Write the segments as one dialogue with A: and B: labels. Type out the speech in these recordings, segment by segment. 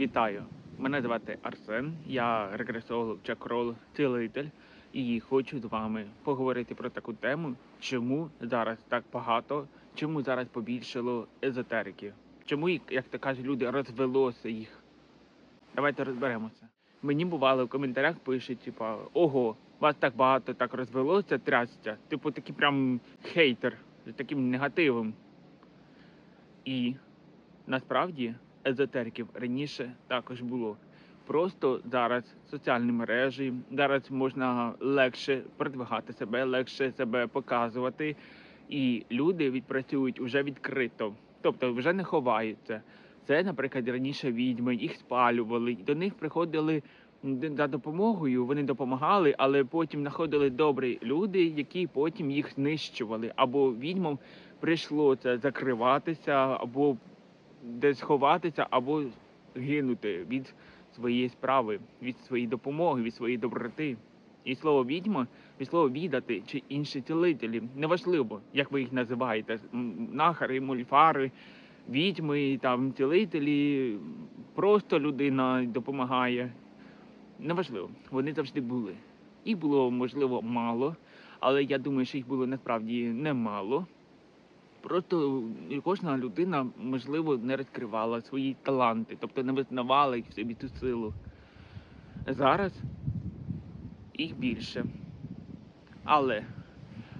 A: Вітаю! Мене звати Арсен, я регресолог, чакролог, цілитель, і хочу з вами поговорити про таку тему, чому зараз так багато, чому зараз побільшало езотериків, чому, як то кажуть, люди розвелося їх. Давайте розберемося. Мені бувало в коментарях пишуть, типа, ого, вас так багато так розвелося, трясця. Типу, такий прям хейтер з таким негативом. І насправді езотериків раніше також було. Просто зараз соціальні мережі, зараз можна легше продвигати себе, легше себе показувати, і люди відпрацюють уже відкрито, тобто вже не ховаються. Це, наприклад, раніше відьми, їх спалювали, до них приходили за допомогою, вони допомагали, але потім знаходили добрі люди, які потім їх знищували. Або відьмам прийшло це закриватися, або десь ховатися, або гинути від своєї справи, від своєї допомоги, від своєї доброти. І слово відьма, від слова відати чи інші цілителі, неважливо, як ви їх називаєте, нахари, мульфари, відьми, там цілителі, просто людина допомагає. Неважливо, вони завжди були. Їх було можливо мало, але я думаю, що їх було насправді немало. Просто кожна людина, можливо, не розкривала свої таланти, тобто не визнавала їх в собі ту силу. Зараз їх більше. Але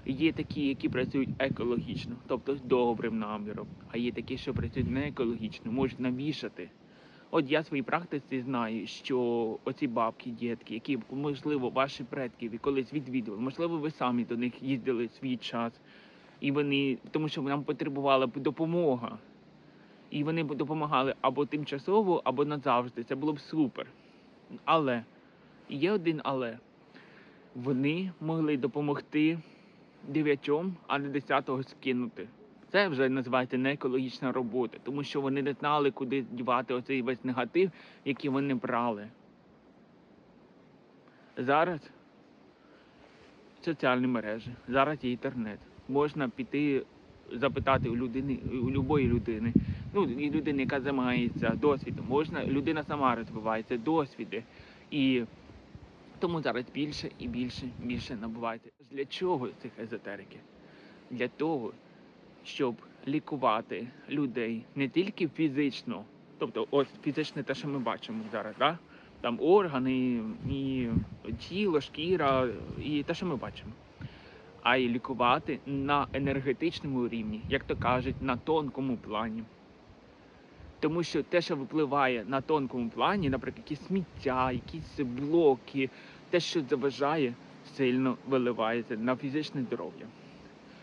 A: є такі, які працюють екологічно, тобто з добрим наміром, а є такі, що працюють не екологічно, можуть навішати. От я в своїй практиці знаю, що оці бабки, дітки, які, можливо, ваші предки колись відвідували, можливо, ви самі до них їздили свій час, і вони, тому що нам потребувала б допомога. І вони б допомагали або тимчасово, або назавжди. Це було б супер. Але є один але. Вони могли допомогти дев'ятьом, а не десятого скинути. Це вже називається не екологічна робота, тому що вони не знали, куди дівати оцей весь негатив, який вони брали. Зараз соціальні мережі, зараз є інтернет. Можна піти запитати у людини, у любої людини, ну і людини, яка займається досвідом, можна людина сама розвивається, досвіди. І тому зараз більше і більше більше набувається. Для чого цих езотериків? Для того, щоб лікувати людей не тільки фізично, тобто ось фізичне те, що ми бачимо зараз, да? там органи, і тіло, шкіра, і те, що ми бачимо, а й лікувати на енергетичному рівні, як то кажуть, на тонкому плані. Тому що те, що випливає на тонкому плані, наприклад, якісь сміття, якісь блоки, те, що заважає, сильно виливається на фізичне здоров'я.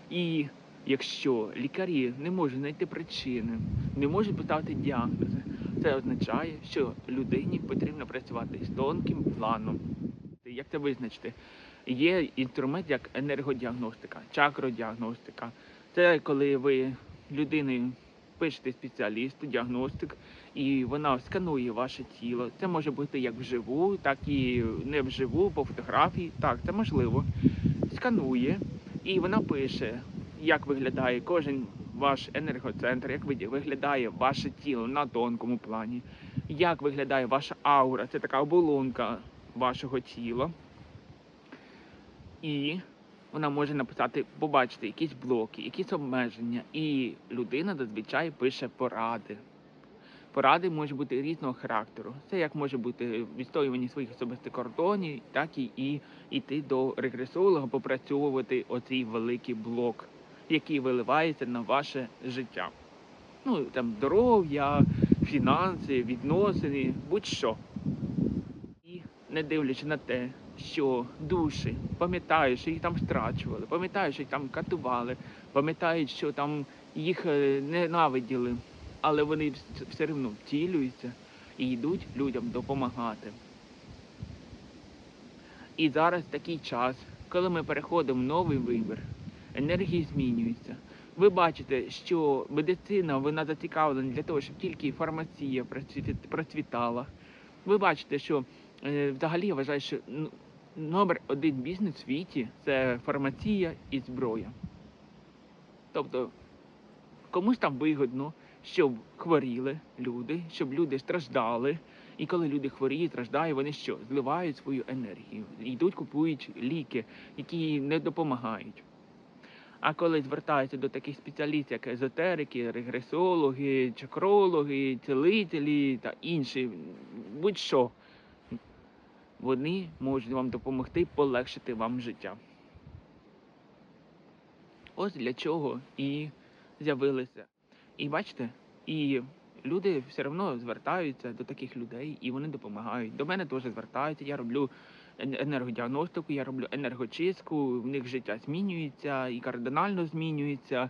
A: І якщо лікарі не можуть знайти причини, не можуть поставити діагнози, це означає, що людині потрібно працювати з тонким планом. Як це визначити? Є інструмент як енергодіагностика, чакродіагностика. Це коли ви людини пишете спеціалісту, діагностик, і вона сканує ваше тіло. Це може бути як вживу, так і не вживу, по фотографії. Так, це можливо. Сканує, і вона пише, як виглядає кожен ваш енергоцентр, як виглядає ваше тіло на тонкому плані, як виглядає ваша аура, це така оболонка вашого тіла. І вона може написати, побачити якісь блоки, якісь обмеження, і людина зазвичай пише поради. Поради можуть бути різного характеру. Це як може бути відстоювання своїх особистих кордонів, так і, і йти до регресолога, попрацьовувати оцей великий блок, який виливається на ваше життя. Ну там здоров'я, фінанси, відносини, будь-що. Не дивлячись на те, що душі пам'ятають, що їх там страчували, пам'ятають, що їх там катували, пам'ятають, що там їх е, ненавиділи, але вони все одно втілюються і йдуть людям допомагати. І зараз такий час, коли ми переходимо в новий вибір, енергії змінюються. Ви бачите, що медицина вона зацікавлена для того, щоб тільки фармація процвітала. Ви бачите, що взагалі я вважаю, що ну, номер один бізнес в світі це фармація і зброя. Тобто комусь там вигодно, щоб хворіли люди, щоб люди страждали. І коли люди хворіють, страждають, вони що? Зливають свою енергію, йдуть, купують ліки, які не допомагають. А коли звертаються до таких спеціалістів, як езотерики, регресологи, чакрологи, цілителі та інші, будь-що, вони можуть вам допомогти полегшити вам життя. Ось для чого і з'явилися. І бачите, і люди все одно звертаються до таких людей, і вони допомагають. До мене теж звертаються. Я роблю енергодіагностику, я роблю енергочистку, в них життя змінюється і кардинально змінюється.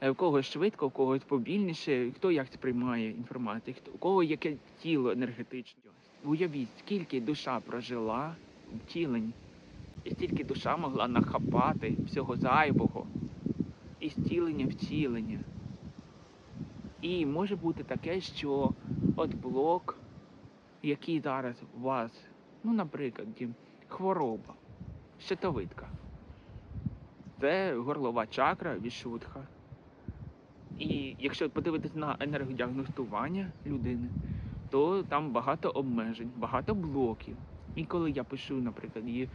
A: Е, В когось швидко, в когось повільніше, хто як сприймає інформацію, хто у кого яке тіло енергетичне. Уявіть, скільки душа прожила в тіленні, і стільки душа могла нахапати всього зайвого, і зцілення втілення. І може бути таке, що от блок, який зараз у вас, ну, наприклад, хвороба, щитовидка, це горлова чакра, вішутха. І якщо подивитись на енергодіагностування людини, то там багато обмежень, багато блоків. І коли я пишу, наприклад, її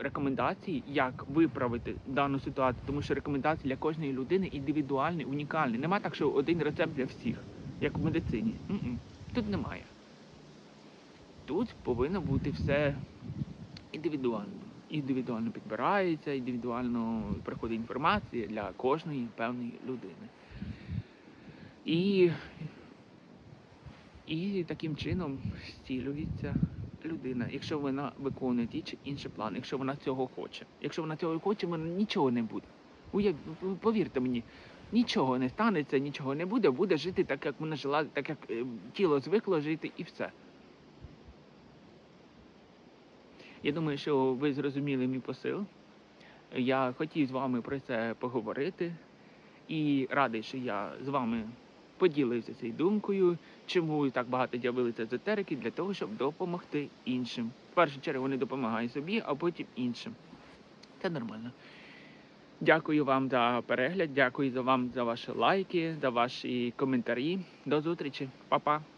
A: рекомендації, як виправити дану ситуацію, тому що рекомендації для кожної людини індивідуальні, унікальні. Нема так, що один рецепт для всіх, як в медицині. М-м. Тут немає. Тут повинно бути все індивідуально. Індивідуально підбирається, індивідуально приходить інформація для кожної певної людини. І, і таким чином зцілюється людина, якщо вона виконує ті чи інші плани, якщо вона цього хоче. Якщо вона цього хоче, вона нічого не буде. Повірте мені, нічого не станеться, нічого не буде, буде жити так, як вона жила, так як е, тіло звикло жити, і все. Я думаю, що ви зрозуміли мій посил. Я хотів з вами про це поговорити і радий, що я з вами поділився цією думкою, чому так багато з'явилися езотерики, для того, щоб допомогти іншим. В першу чергу вони допомагають собі, а потім іншим. Це нормально. Дякую вам за перегляд, дякую вам за ваші лайки, за ваші коментарі. До зустрічі, Па-па.